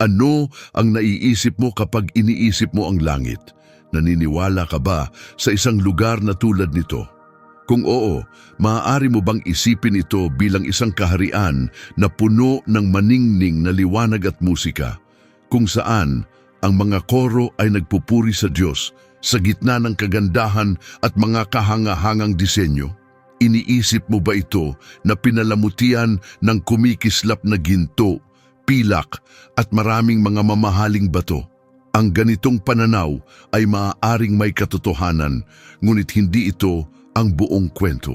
Ano ang naiisip mo kapag iniisip mo ang langit? Naniniwala ka ba sa isang lugar na tulad nito? Kung oo, maaari mo bang isipin ito bilang isang kaharian na puno ng maningning na liwanag at musika, kung saan ang mga koro ay nagpupuri sa Diyos sa gitna ng kagandahan at mga kahangahangang disenyo? Iniisip mo ba ito na pinalamutian ng kumikislap na ginto, pilak at maraming mga mamahaling bato? Ang ganitong pananaw ay maaaring may katotohanan, ngunit hindi ito ang buong kwento.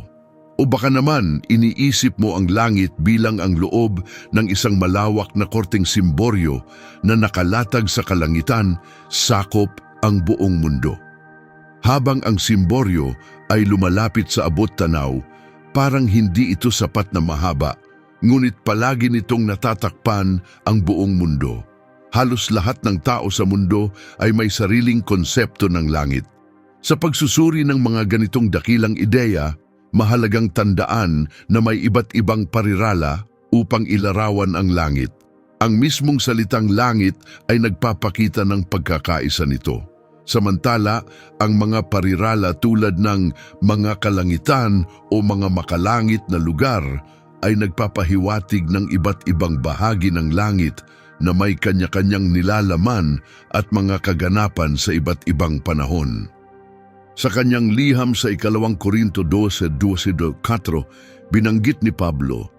O baka naman iniisip mo ang langit bilang ang loob ng isang malawak na korteng simboryo na nakalatag sa kalangitan, sakop ang buong mundo. Habang ang simboryo ay lumalapit sa abot tanaw, parang hindi ito sapat na mahaba, ngunit palagi nitong natatakpan ang buong mundo. Halos lahat ng tao sa mundo ay may sariling konsepto ng langit. Sa pagsusuri ng mga ganitong dakilang ideya, mahalagang tandaan na may iba't ibang parirala upang ilarawan ang langit. Ang mismong salitang langit ay nagpapakita ng pagkakaisa nito. Samantala, ang mga parirala tulad ng mga kalangitan o mga makalangit na lugar ay nagpapahiwatig ng iba't ibang bahagi ng langit na may kanya-kanyang nilalaman at mga kaganapan sa iba't ibang panahon. Sa kanyang liham sa ikalawang Korinto 12.12.4, binanggit ni Pablo,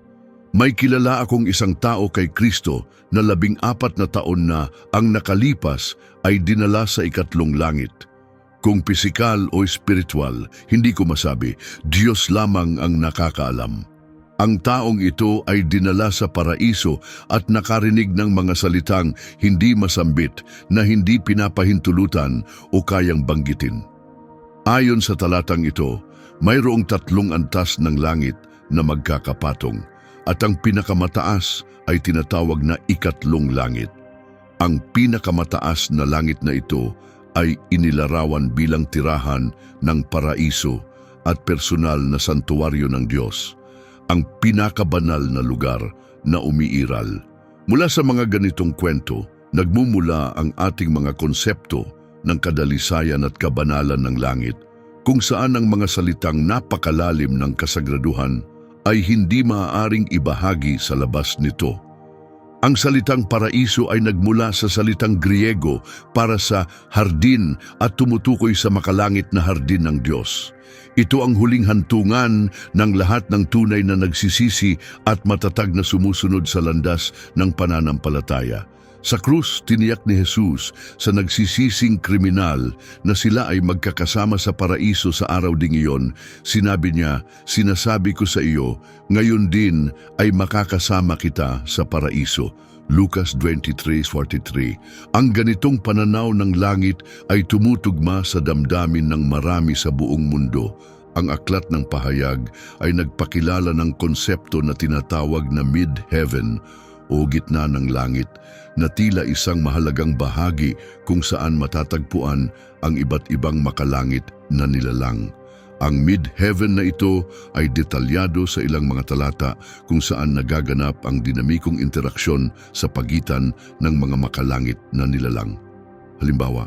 May kilala akong isang tao kay Kristo na labing apat na taon na ang nakalipas ay dinala sa ikatlong langit. Kung pisikal o spiritual, hindi ko masabi, Diyos lamang ang nakakaalam. Ang taong ito ay dinala sa paraiso at nakarinig ng mga salitang hindi masambit na hindi pinapahintulutan o kayang banggitin. Ayon sa talatang ito, mayroong tatlong antas ng langit na magkakapatong at ang pinakamataas ay tinatawag na ikatlong langit. Ang pinakamataas na langit na ito ay inilarawan bilang tirahan ng paraiso at personal na santuwaryo ng Diyos, ang pinakabanal na lugar na umiiral. Mula sa mga ganitong kwento, nagmumula ang ating mga konsepto ng kadalisayan at kabanalan ng langit, kung saan ang mga salitang napakalalim ng kasagraduhan ay hindi maaaring ibahagi sa labas nito. Ang salitang paraiso ay nagmula sa salitang Griego para sa hardin at tumutukoy sa makalangit na hardin ng Diyos. Ito ang huling hantungan ng lahat ng tunay na nagsisisi at matatag na sumusunod sa landas ng pananampalataya. Sa krus, tiniyak ni Jesus sa nagsisising kriminal na sila ay magkakasama sa paraiso sa araw ding iyon. Sinabi niya, sinasabi ko sa iyo, ngayon din ay makakasama kita sa paraiso. Lucas 23.43 Ang ganitong pananaw ng langit ay tumutugma sa damdamin ng marami sa buong mundo. Ang aklat ng pahayag ay nagpakilala ng konsepto na tinatawag na mid-heaven o gitna ng langit na tila isang mahalagang bahagi kung saan matatagpuan ang iba't ibang makalangit na nilalang. Ang mid-heaven na ito ay detalyado sa ilang mga talata kung saan nagaganap ang dinamikong interaksyon sa pagitan ng mga makalangit na nilalang. Halimbawa,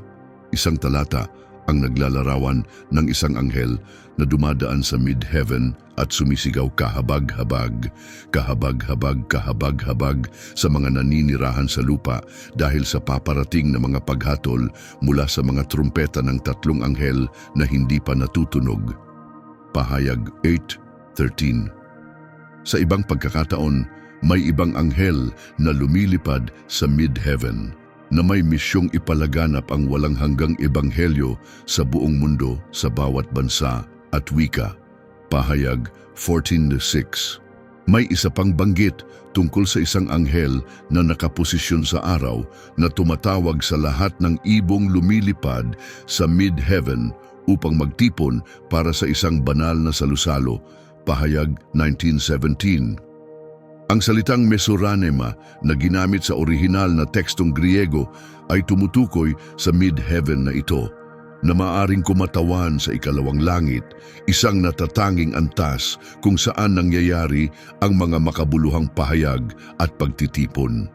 isang talata ang naglalarawan ng isang anghel na dumadaan sa mid-heaven at sumisigaw kahabag-habag, kahabag-habag, kahabag-habag sa mga naninirahan sa lupa dahil sa paparating na mga paghatol mula sa mga trumpeta ng tatlong anghel na hindi pa natutunog. Pahayag 8.13 Sa ibang pagkakataon, may ibang anghel na lumilipad sa mid-heaven na may misyong ipalaganap ang walang hanggang ebanghelyo sa buong mundo sa bawat bansa at wika. Pahayag 14.6 May isa pang banggit tungkol sa isang anghel na nakaposisyon sa araw na tumatawag sa lahat ng ibong lumilipad sa mid-heaven upang magtipon para sa isang banal na salusalo. Pahayag 1917 ang salitang mesoranema na ginamit sa orihinal na tekstong Griego ay tumutukoy sa mid-heaven na ito na maaring kumatawan sa ikalawang langit, isang natatanging antas kung saan nangyayari ang mga makabuluhang pahayag at pagtitipon.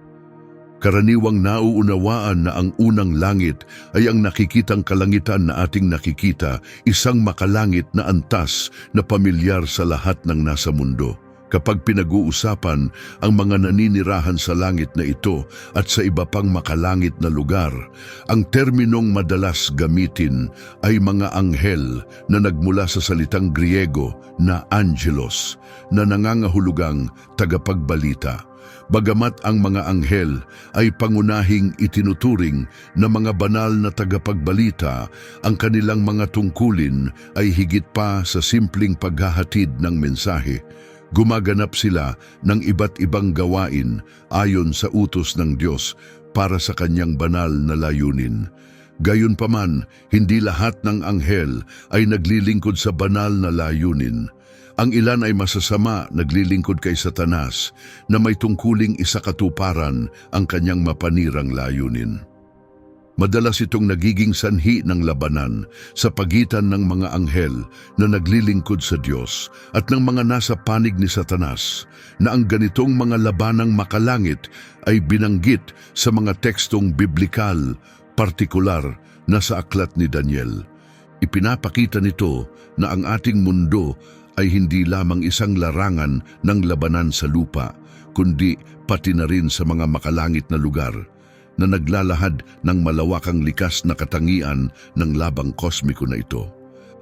Karaniwang nauunawaan na ang unang langit ay ang nakikitang kalangitan na ating nakikita, isang makalangit na antas na pamilyar sa lahat ng nasa mundo. Kapag pinag-uusapan ang mga naninirahan sa langit na ito at sa iba pang makalangit na lugar, ang terminong madalas gamitin ay mga anghel na nagmula sa salitang Griego na angelos na nangangahulugang tagapagbalita. Bagamat ang mga anghel ay pangunahing itinuturing na mga banal na tagapagbalita, ang kanilang mga tungkulin ay higit pa sa simpleng paghahatid ng mensahe. Gumaganap sila ng iba't ibang gawain ayon sa utos ng Diyos para sa kanyang banal na layunin. Gayunpaman, hindi lahat ng anghel ay naglilingkod sa banal na layunin. Ang ilan ay masasama naglilingkod kay Satanas na may tungkuling isakatuparan ang kanyang mapanirang layunin. Madalas itong nagiging sanhi ng labanan sa pagitan ng mga anghel na naglilingkod sa Diyos at ng mga nasa panig ni Satanas na ang ganitong mga labanang makalangit ay binanggit sa mga tekstong biblikal, partikular na sa aklat ni Daniel. Ipinapakita nito na ang ating mundo ay hindi lamang isang larangan ng labanan sa lupa, kundi pati na rin sa mga makalangit na lugar na naglalahad ng malawakang likas na katangian ng labang kosmiko na ito.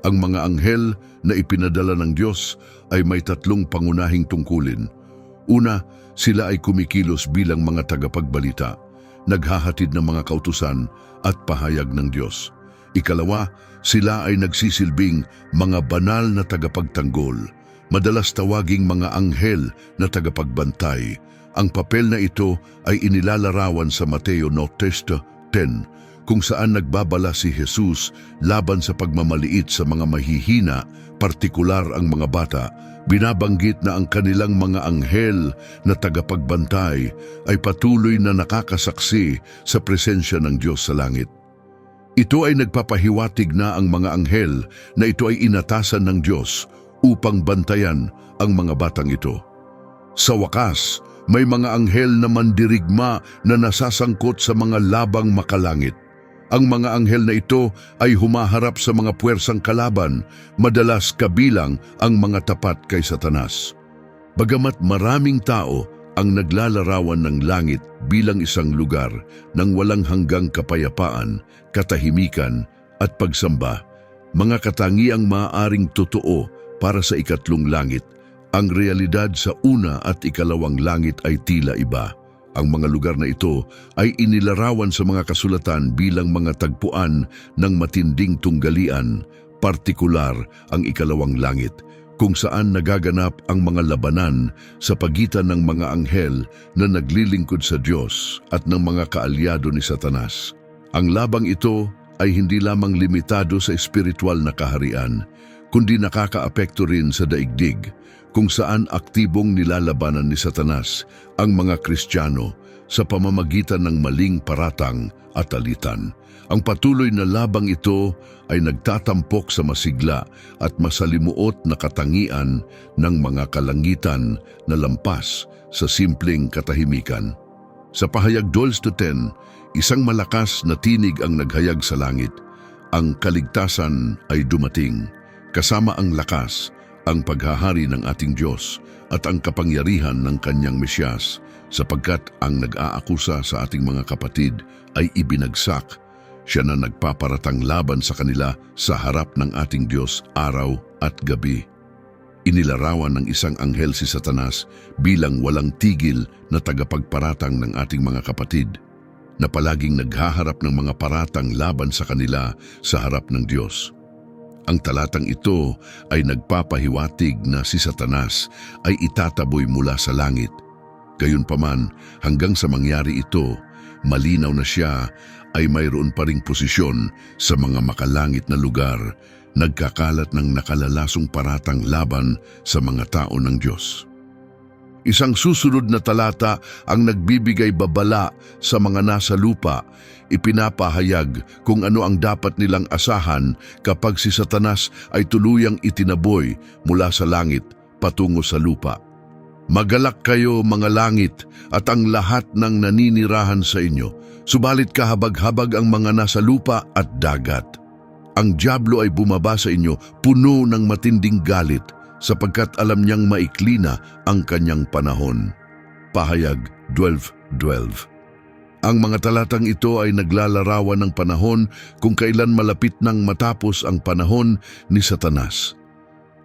Ang mga anghel na ipinadala ng Diyos ay may tatlong pangunahing tungkulin. Una, sila ay kumikilos bilang mga tagapagbalita, naghahatid ng mga kautusan at pahayag ng Diyos. Ikalawa, sila ay nagsisilbing mga banal na tagapagtanggol, madalas tawaging mga anghel na tagapagbantay. Ang papel na ito ay inilalarawan sa Mateo Notesta 10, kung saan nagbabala si Jesus laban sa pagmamaliit sa mga mahihina, partikular ang mga bata, binabanggit na ang kanilang mga anghel na tagapagbantay ay patuloy na nakakasaksi sa presensya ng Diyos sa langit. Ito ay nagpapahiwatig na ang mga anghel na ito ay inatasan ng Diyos upang bantayan ang mga batang ito. Sa wakas, may mga anghel na mandirigma na nasasangkot sa mga labang makalangit. Ang mga anghel na ito ay humaharap sa mga puwersang kalaban, madalas kabilang ang mga tapat kay Satanas. Bagamat maraming tao ang naglalarawan ng langit bilang isang lugar ng walang hanggang kapayapaan, katahimikan at pagsamba, mga katangiang maaaring totoo para sa ikatlong langit ang realidad sa una at ikalawang langit ay tila iba. Ang mga lugar na ito ay inilarawan sa mga kasulatan bilang mga tagpuan ng matinding tunggalian, partikular ang ikalawang langit, kung saan nagaganap ang mga labanan sa pagitan ng mga anghel na naglilingkod sa Diyos at ng mga kaalyado ni Satanas. Ang labang ito ay hindi lamang limitado sa espiritual na kaharian, kundi nakakaapekto rin sa daigdig, kung saan aktibong nilalabanan ni Satanas ang mga Kristiyano sa pamamagitan ng maling paratang at alitan. Ang patuloy na labang ito ay nagtatampok sa masigla at masalimuot na katangian ng mga kalangitan na lampas sa simpleng katahimikan. Sa pahayag Dolls to 10, isang malakas na tinig ang naghayag sa langit. Ang kaligtasan ay dumating, kasama ang lakas, ang paghahari ng ating Diyos at ang kapangyarihan ng kanyang Mesyas sapagkat ang nag-aakusa sa ating mga kapatid ay ibinagsak. Siya na nagpaparatang laban sa kanila sa harap ng ating Diyos araw at gabi. Inilarawan ng isang anghel si Satanas bilang walang tigil na tagapagparatang ng ating mga kapatid na palaging naghaharap ng mga paratang laban sa kanila sa harap ng Diyos. Ang talatang ito ay nagpapahiwatig na si Satanas ay itataboy mula sa langit. Gayunpaman, hanggang sa mangyari ito, malinaw na siya ay mayroon pa ring posisyon sa mga makalangit na lugar, nagkakalat ng nakalalasong paratang laban sa mga tao ng Diyos. Isang susunod na talata ang nagbibigay babala sa mga nasa lupa, ipinapahayag kung ano ang dapat nilang asahan kapag si Satanas ay tuluyang itinaboy mula sa langit patungo sa lupa. Magalak kayo mga langit at ang lahat ng naninirahan sa inyo, subalit kahabag-habag ang mga nasa lupa at dagat. Ang Diablo ay bumaba sa inyo puno ng matinding galit sapagkat alam niyang maikli na ang kanyang panahon. Pahayag 12.12 Ang mga talatang ito ay naglalarawan ng panahon kung kailan malapit nang matapos ang panahon ni Satanas.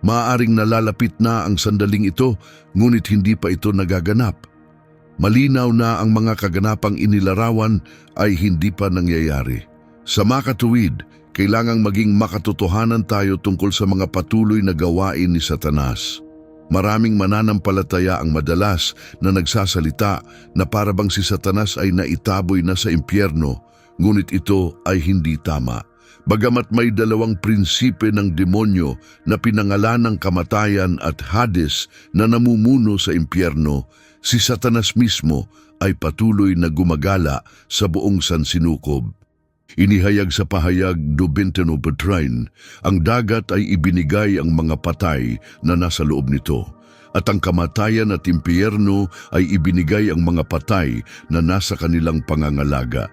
Maaaring nalalapit na ang sandaling ito, ngunit hindi pa ito nagaganap. Malinaw na ang mga kaganapang inilarawan ay hindi pa nangyayari. Sa makatuwid, kailangang maging makatotohanan tayo tungkol sa mga patuloy na gawain ni Satanas. Maraming mananampalataya ang madalas na nagsasalita na parabang si Satanas ay naitaboy na sa impyerno, ngunit ito ay hindi tama. Bagamat may dalawang prinsipe ng demonyo na pinangalan ng kamatayan at Hades na namumuno sa impyerno, si Satanas mismo ay patuloy na gumagala sa buong sansinukob. Inihayag sa pahayag do Benteno Petrain, ang dagat ay ibinigay ang mga patay na nasa loob nito, at ang kamatayan at impyerno ay ibinigay ang mga patay na nasa kanilang pangangalaga.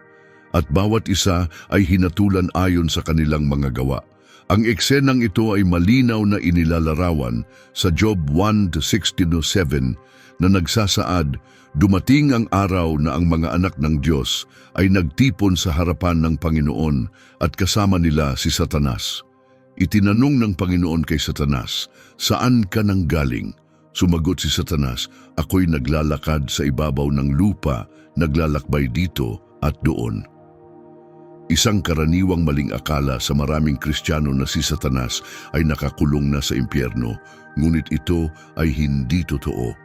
At bawat isa ay hinatulan ayon sa kanilang mga gawa. Ang eksenang ito ay malinaw na inilalarawan sa Job 1-16-7 na nagsasaad, Dumating ang araw na ang mga anak ng Diyos ay nagtipon sa harapan ng Panginoon at kasama nila si Satanas. Itinanong ng Panginoon kay Satanas, Saan ka nang galing? Sumagot si Satanas, Ako'y naglalakad sa ibabaw ng lupa, naglalakbay dito at doon. Isang karaniwang maling akala sa maraming Kristiyano na si Satanas ay nakakulong na sa impyerno, ngunit ito ay hindi totoo.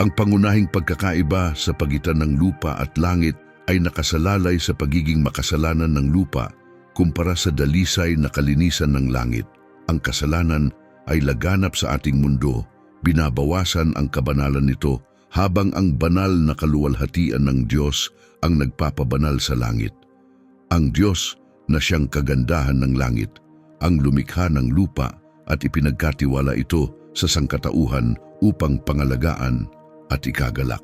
Ang pangunahing pagkakaiba sa pagitan ng lupa at langit ay nakasalalay sa pagiging makasalanan ng lupa kumpara sa dalisay na kalinisan ng langit. Ang kasalanan ay laganap sa ating mundo, binabawasan ang kabanalan nito habang ang banal na kaluwalhatian ng Diyos ang nagpapabanal sa langit ang Diyos na siyang kagandahan ng langit, ang lumikha ng lupa at ipinagkatiwala ito sa sangkatauhan upang pangalagaan at ikagalak.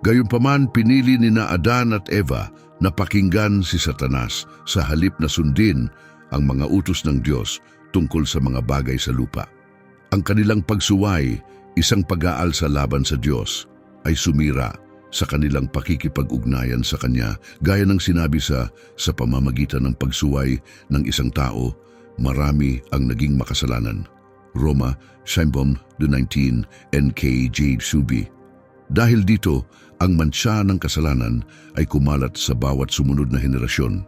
Gayunpaman pinili ni na Adan at Eva na pakinggan si Satanas sa halip na sundin ang mga utos ng Diyos tungkol sa mga bagay sa lupa. Ang kanilang pagsuway, isang pag-aal sa laban sa Diyos, ay sumira sa kanilang pakikipag-ugnayan sa Kanya gaya ng sinabi sa sa pamamagitan ng pagsuway ng isang tao, marami ang naging makasalanan. Roma, Shaimbom 19, NKJ Subi. Dahil dito, ang mansya ng kasalanan ay kumalat sa bawat sumunod na henerasyon.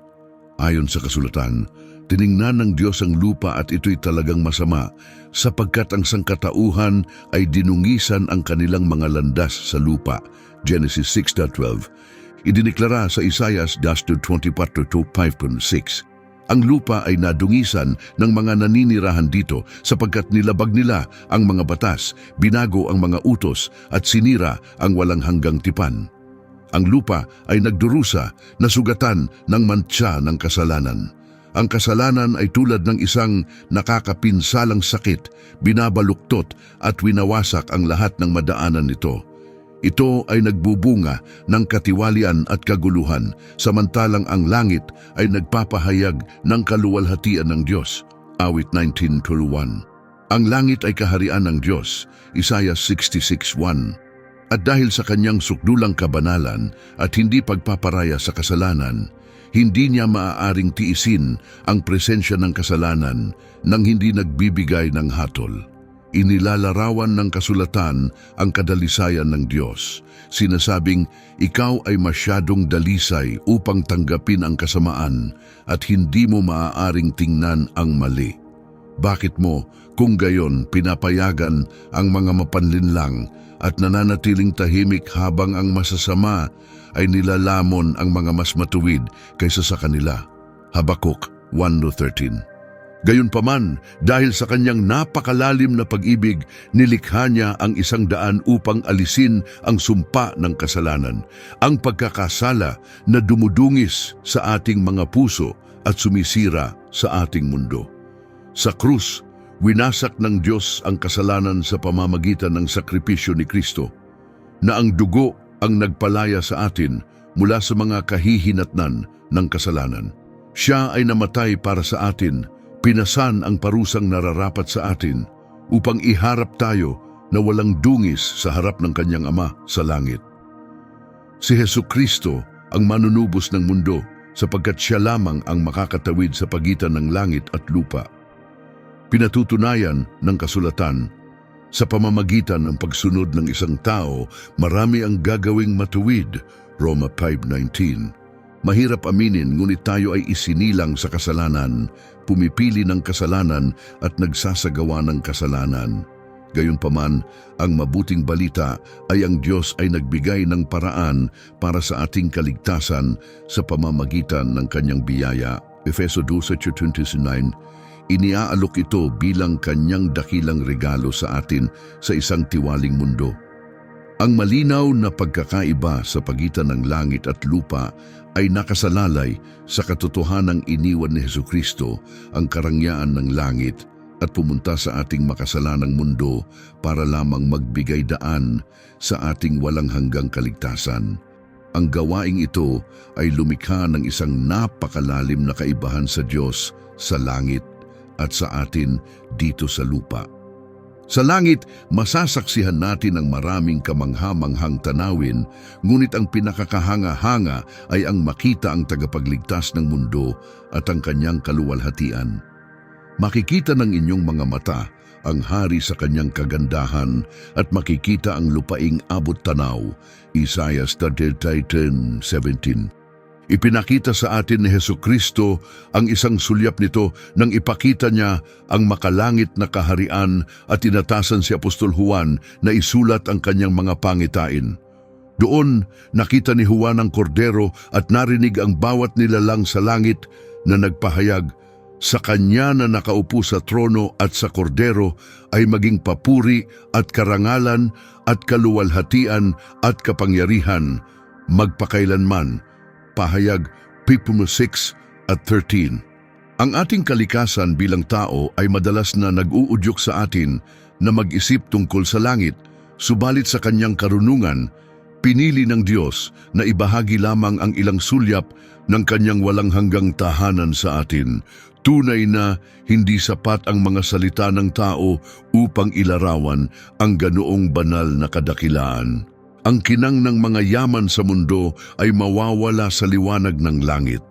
Ayon sa kasulatan, tiningnan ng Diyos ang lupa at ito'y talagang masama sapagkat ang sangkatauhan ay dinungisan ang kanilang mga landas sa lupa Genesis 6.12, idiniklara sa Isaias 24.5.6. Ang lupa ay nadungisan ng mga naninirahan dito sapagkat nilabag nila ang mga batas, binago ang mga utos at sinira ang walang hanggang tipan. Ang lupa ay nagdurusa, nasugatan ng mantsa ng kasalanan. Ang kasalanan ay tulad ng isang nakakapinsalang sakit, binabaluktot at winawasak ang lahat ng madaanan nito. Ito ay nagbubunga ng katiwalian at kaguluhan, samantalang ang langit ay nagpapahayag ng kaluwalhatian ng Diyos. Awit 19.1 Ang langit ay kaharian ng Diyos, Isaiah 66.1 At dahil sa kanyang sukdulang kabanalan at hindi pagpaparaya sa kasalanan, hindi niya maaaring tiisin ang presensya ng kasalanan nang hindi nagbibigay ng hatol. Inilalarawan ng kasulatan ang kadalisayan ng Diyos. Sinasabing, ikaw ay masyadong dalisay upang tanggapin ang kasamaan at hindi mo maaaring tingnan ang mali. Bakit mo, kung gayon, pinapayagan ang mga mapanlinlang at nananatiling tahimik habang ang masasama ay nilalamon ang mga mas matuwid kaysa sa kanila? Habakuk 1.13 Gayunpaman, dahil sa kanyang napakalalim na pag-ibig, nilikha niya ang isang daan upang alisin ang sumpa ng kasalanan, ang pagkakasala na dumudungis sa ating mga puso at sumisira sa ating mundo. Sa krus, winasak ng Diyos ang kasalanan sa pamamagitan ng sakripisyo ni Kristo. na ang dugo ang nagpalaya sa atin mula sa mga kahihinatnan ng kasalanan. Siya ay namatay para sa atin, pinasan ang parusang nararapat sa atin upang iharap tayo na walang dungis sa harap ng kanyang ama sa langit. Si Heso Kristo ang manunubos ng mundo sapagkat siya lamang ang makakatawid sa pagitan ng langit at lupa. Pinatutunayan ng kasulatan, sa pamamagitan ng pagsunod ng isang tao, marami ang gagawing matuwid, Roma 5.19. Mahirap aminin ngunit tayo ay isinilang sa kasalanan, pumipili ng kasalanan at nagsasagawa ng kasalanan. Gayunpaman, ang mabuting balita ay ang Diyos ay nagbigay ng paraan para sa ating kaligtasan sa pamamagitan ng kanyang biyaya. Efeso 2.29 Iniaalok ito bilang kanyang dakilang regalo sa atin sa isang tiwaling mundo. Ang malinaw na pagkakaiba sa pagitan ng langit at lupa ay nakasalalay sa katotohanang iniwan ni Heso Kristo ang karangyaan ng langit at pumunta sa ating makasalanang mundo para lamang magbigay daan sa ating walang hanggang kaligtasan. Ang gawaing ito ay lumikha ng isang napakalalim na kaibahan sa Diyos sa langit at sa atin dito sa lupa. Sa langit, masasaksihan natin ang maraming kamanghamanghang tanawin, ngunit ang pinakakahanga-hanga ay ang makita ang tagapagligtas ng mundo at ang kanyang kaluwalhatian. Makikita ng inyong mga mata ang hari sa kanyang kagandahan at makikita ang lupaing abot tanaw. Isaiah 10:17 Ipinakita sa atin ni Heso Kristo ang isang sulyap nito nang ipakita niya ang makalangit na kaharian at tinatasan si Apostol Juan na isulat ang kanyang mga pangitain. Doon nakita ni Juan ang kordero at narinig ang bawat nilalang sa langit na nagpahayag, sa kanya na nakaupo sa trono at sa kordero ay maging papuri at karangalan at kaluwalhatian at kapangyarihan magpakailanman pahayag Pipimo 6 at 13. Ang ating kalikasan bilang tao ay madalas na nag-uudyok sa atin na mag-isip tungkol sa langit, subalit sa kanyang karunungan, pinili ng Diyos na ibahagi lamang ang ilang sulyap ng kanyang walang hanggang tahanan sa atin. Tunay na hindi sapat ang mga salita ng tao upang ilarawan ang ganoong banal na kadakilaan. Ang kinang ng mga yaman sa mundo ay mawawala sa liwanag ng langit.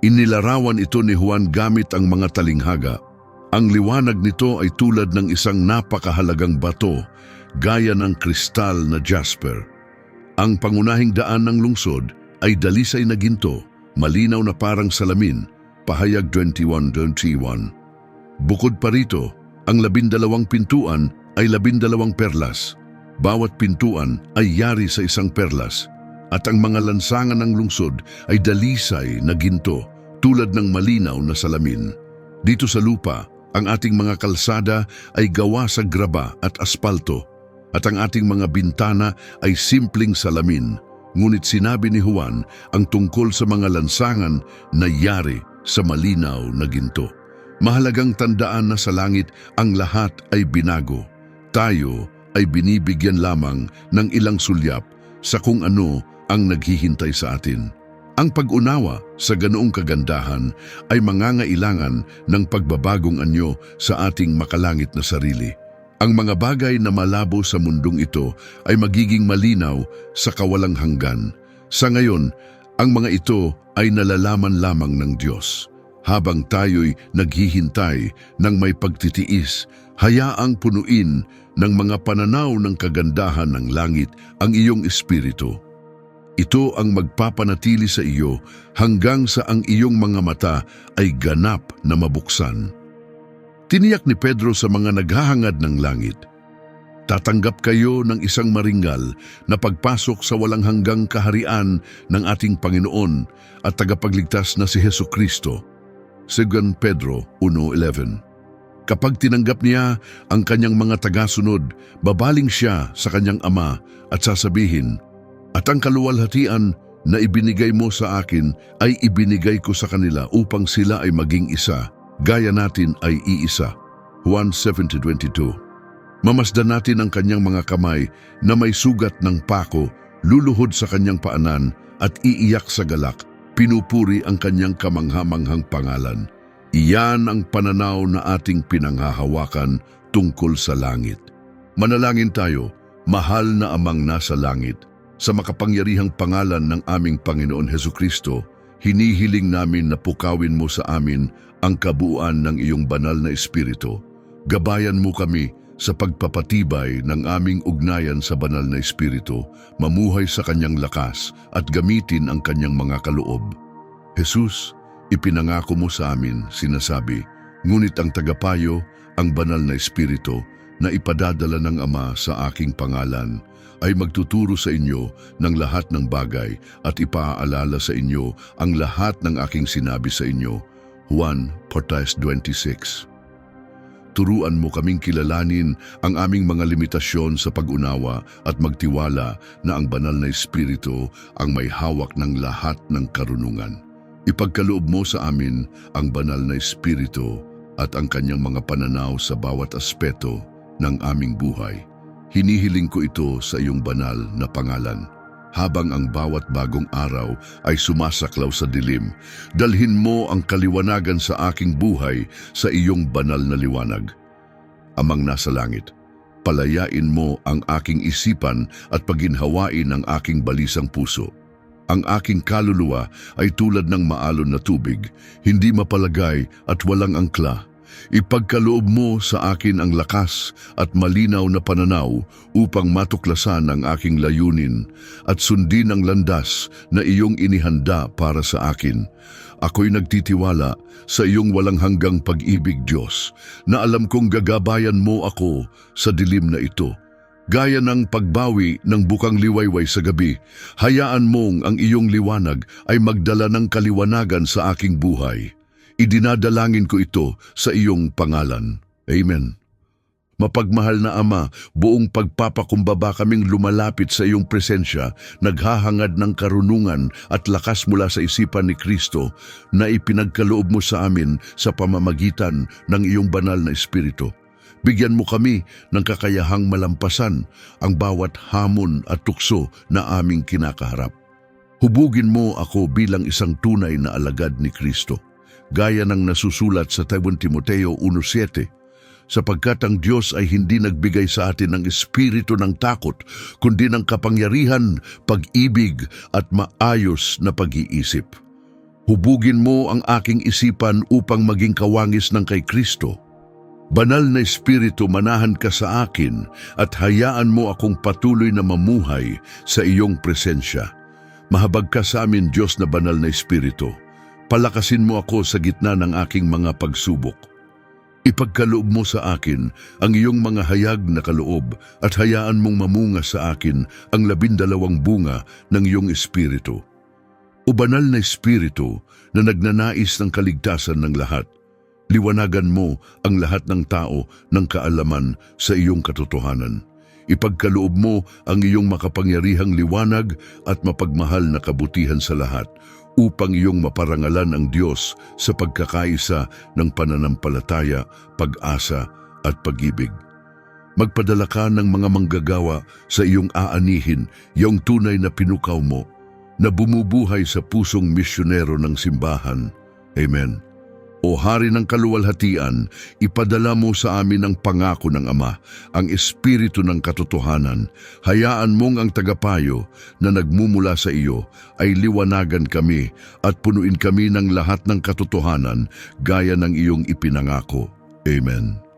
Inilarawan ito ni Juan gamit ang mga talinghaga. Ang liwanag nito ay tulad ng isang napakahalagang bato, gaya ng kristal na jasper. Ang pangunahing daan ng lungsod ay dalisay na ginto, malinaw na parang salamin, pahayag 21-21. Bukod pa rito, ang labindalawang pintuan ay labindalawang perlas, bawat pintuan ay yari sa isang perlas at ang mga lansangan ng lungsod ay dalisay na ginto tulad ng malinaw na salamin. Dito sa lupa, ang ating mga kalsada ay gawa sa graba at aspalto at ang ating mga bintana ay simpleng salamin. Ngunit sinabi ni Juan ang tungkol sa mga lansangan na yari sa malinaw na ginto. Mahalagang tandaan na sa langit ang lahat ay binago. Tayo ay binibigyan lamang ng ilang sulyap sa kung ano ang naghihintay sa atin. Ang pag-unawa sa ganoong kagandahan ay mangangailangan ng pagbabagong anyo sa ating makalangit na sarili. Ang mga bagay na malabo sa mundong ito ay magiging malinaw sa kawalang hanggan. Sa ngayon, ang mga ito ay nalalaman lamang ng Diyos. Habang tayo'y naghihintay ng may pagtitiis, hayaang punuin ng mga pananaw ng kagandahan ng langit ang iyong espiritu. Ito ang magpapanatili sa iyo hanggang sa ang iyong mga mata ay ganap na mabuksan. Tiniyak ni Pedro sa mga naghahangad ng langit, Tatanggap kayo ng isang maringal na pagpasok sa walang hanggang kaharian ng ating Panginoon at tagapagligtas na si Heso Kristo. 2 Pedro 1.11 Kapag tinanggap niya ang kanyang mga tagasunod, babaling siya sa kanyang ama at sasabihin, At ang kaluwalhatian na ibinigay mo sa akin ay ibinigay ko sa kanila upang sila ay maging isa, gaya natin ay iisa. Juan 7.22 Mamasdan natin ang kanyang mga kamay na may sugat ng pako, luluhod sa kanyang paanan at iiyak sa galak. Pinupuri ang kanyang kamanghamanghang pangalan. Iyan ang pananaw na ating pinanghahawakan tungkol sa langit. Manalangin tayo, mahal na amang nasa langit, sa makapangyarihang pangalan ng aming Panginoon Heso Kristo, hinihiling namin na pukawin mo sa amin ang kabuuan ng iyong banal na Espiritu. Gabayan mo kami sa pagpapatibay ng aming ugnayan sa banal na Espiritu, mamuhay sa kanyang lakas at gamitin ang kanyang mga kaloob. Jesus, ipinangako mo sa amin, sinasabi, ngunit ang tagapayo, ang banal na Espiritu, na ipadadala ng Ama sa aking pangalan, ay magtuturo sa inyo ng lahat ng bagay at ipaaalala sa inyo ang lahat ng aking sinabi sa inyo. Juan 4.26 Turuan mo kaming kilalanin ang aming mga limitasyon sa pag-unawa at magtiwala na ang banal na Espiritu ang may hawak ng lahat ng karunungan. Ipagkaloob mo sa amin ang banal na Espiritu at ang kanyang mga pananaw sa bawat aspeto ng aming buhay. Hinihiling ko ito sa iyong banal na pangalan. Habang ang bawat bagong araw ay sumasaklaw sa dilim, dalhin mo ang kaliwanagan sa aking buhay sa iyong banal na liwanag. Amang nasa langit, palayain mo ang aking isipan at paginhawain ang aking balisang puso. Ang aking kaluluwa ay tulad ng maalon na tubig, hindi mapalagay at walang angkla. Ipagkaloob mo sa akin ang lakas at malinaw na pananaw upang matuklasan ang aking layunin at sundin ang landas na iyong inihanda para sa akin. Ako'y nagtitiwala sa iyong walang hanggang pag-ibig, Diyos, na alam kong gagabayan mo ako sa dilim na ito. Gaya ng pagbawi ng bukang liwayway sa gabi, hayaan mong ang iyong liwanag ay magdala ng kaliwanagan sa aking buhay. Idinadalangin ko ito sa iyong pangalan. Amen. Mapagmahal na Ama, buong pagpapakumbaba kaming lumalapit sa iyong presensya, naghahangad ng karunungan at lakas mula sa isipan ni Kristo na ipinagkaloob mo sa amin sa pamamagitan ng iyong banal na Espiritu. Bigyan mo kami ng kakayahang malampasan ang bawat hamon at tukso na aming kinakaharap. Hubugin mo ako bilang isang tunay na alagad ni Kristo gaya ng nasusulat sa 2 Timoteo 1.7, sapagkat ang Diyos ay hindi nagbigay sa atin ng espiritu ng takot, kundi ng kapangyarihan, pag-ibig at maayos na pag-iisip. Hubugin mo ang aking isipan upang maging kawangis ng kay Kristo. Banal na Espiritu, manahan ka sa akin at hayaan mo akong patuloy na mamuhay sa iyong presensya. Mahabag ka sa amin, Diyos na banal na Espiritu. Palakasin mo ako sa gitna ng aking mga pagsubok. Ipagkaloob mo sa akin ang iyong mga hayag na kaloob at hayaan mong mamunga sa akin ang labindalawang bunga ng iyong espiritu. O banal na espiritu na nagnanais ng kaligtasan ng lahat, liwanagan mo ang lahat ng tao ng kaalaman sa iyong katotohanan. Ipagkaloob mo ang iyong makapangyarihang liwanag at mapagmahal na kabutihan sa lahat upang iyong maparangalan ang Diyos sa pagkakaisa ng pananampalataya, pag-asa at pag-ibig. Magpadala ka ng mga manggagawa sa iyong aanihin, yung tunay na pinukaw mo, na bumubuhay sa pusong misyonero ng simbahan. Amen. O Hari ng Kaluwalhatian, ipadala mo sa amin ang pangako ng Ama, ang Espiritu ng Katotohanan. Hayaan mong ang tagapayo na nagmumula sa iyo ay liwanagan kami at punuin kami ng lahat ng katotohanan gaya ng iyong ipinangako. Amen.